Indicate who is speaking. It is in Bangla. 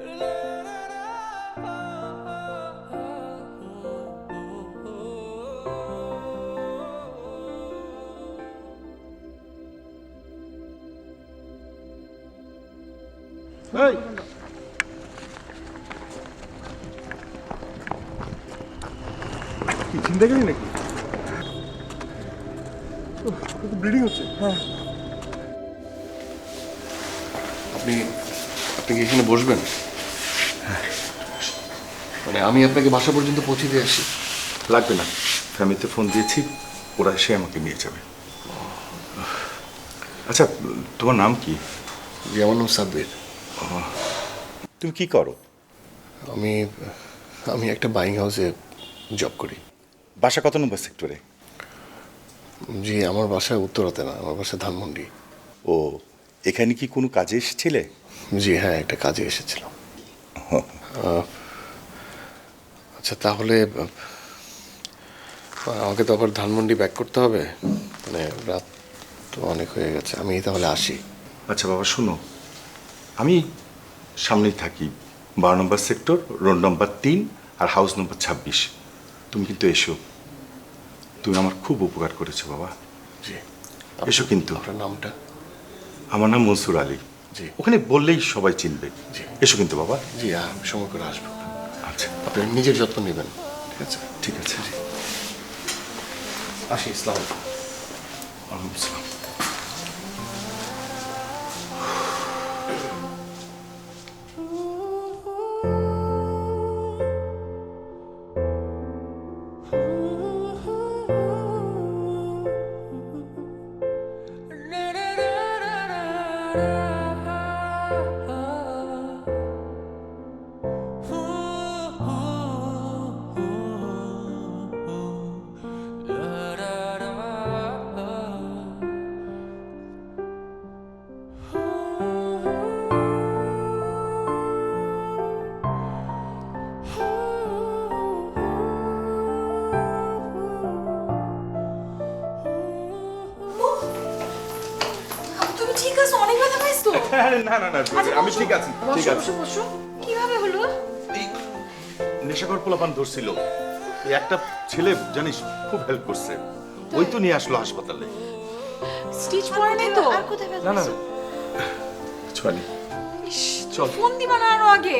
Speaker 1: এই কি চিন্তা করি নাকি? ব্লিডিং হচ্ছে। হ্যাঁ।
Speaker 2: আপনি আপনি কি এখানে বসবেন? মানে আমি আপনাকে বাসা পর্যন্ত পৌঁছে দিয়ে আসি।
Speaker 1: লাগবে না। ফ্যামিলিতে ফোন দিয়েছি ওরা এসে আমাকে নিয়ে যাবে। আচ্ছা তোমার নাম কি?
Speaker 2: আমার নাম সাব্বির।
Speaker 1: তুমি কি করো?
Speaker 2: আমি আমি একটা বাইং হাউসে জব করি।
Speaker 1: বাসা কত নম্বর সেক্টরে
Speaker 2: জি আমার বাসায় উত্তরাতে না আমার বাসা ধানমন্ডি।
Speaker 1: ও এখানে কি কোনো কাজে এসেছিলে?
Speaker 2: জি হ্যাঁ একটা কাজে এসেছিলাম। আচ্ছা তাহলে আমাকে তো আবার ধানমন্ডি ব্যাক করতে হবে? মানে রাত তো অনেক হয়ে গেছে আমি তাহলে আসি।
Speaker 1: আচ্ছা বাবা শোনো। আমি সামনেই থাকি বারো নম্বর সেক্টর রোড নম্বর তিন আর হাউস নম্বর ছাব্বিশ। তুমি কিন্তু এসো। তুমি আমার খুব উপকার করেছ বাবা।
Speaker 2: জি।
Speaker 1: এসো কিন্তু।
Speaker 2: আপনার নামটা?
Speaker 1: আমার নাম মনসুর আলী।
Speaker 2: জি।
Speaker 1: ওখানে বললেই সবাই চিনবে।
Speaker 2: জি।
Speaker 1: এসো কিন্তু বাবা।
Speaker 2: জি আমি সময় করে আসব।
Speaker 1: আচ্ছা
Speaker 2: আপনি নিজের যত্ন নেবেন ঠিক আছে
Speaker 1: ঠিক আছে
Speaker 2: আসি ইসলাম
Speaker 1: ওয়ালাইকুম আসসালাম।
Speaker 3: তুমি ঠিক আছো? অনেক ব্যথা পাইছো?
Speaker 1: না না না
Speaker 3: আচ্ছা,
Speaker 1: আমি ঠিক আছি ঠিক
Speaker 3: বসো, বসো। কীভাবে হলো?
Speaker 1: এই নেশাকর পোলাপান ধরছিল। এই একটা ছেলে জানিস খুব হেল্প করছে। ওই তো নিয়ে আসলো হাসপাতালে।
Speaker 3: স্টিচ পরে নাই তো?
Speaker 1: না না ছোয়ালি চল।
Speaker 3: ফোন দিবা না আরও আগে।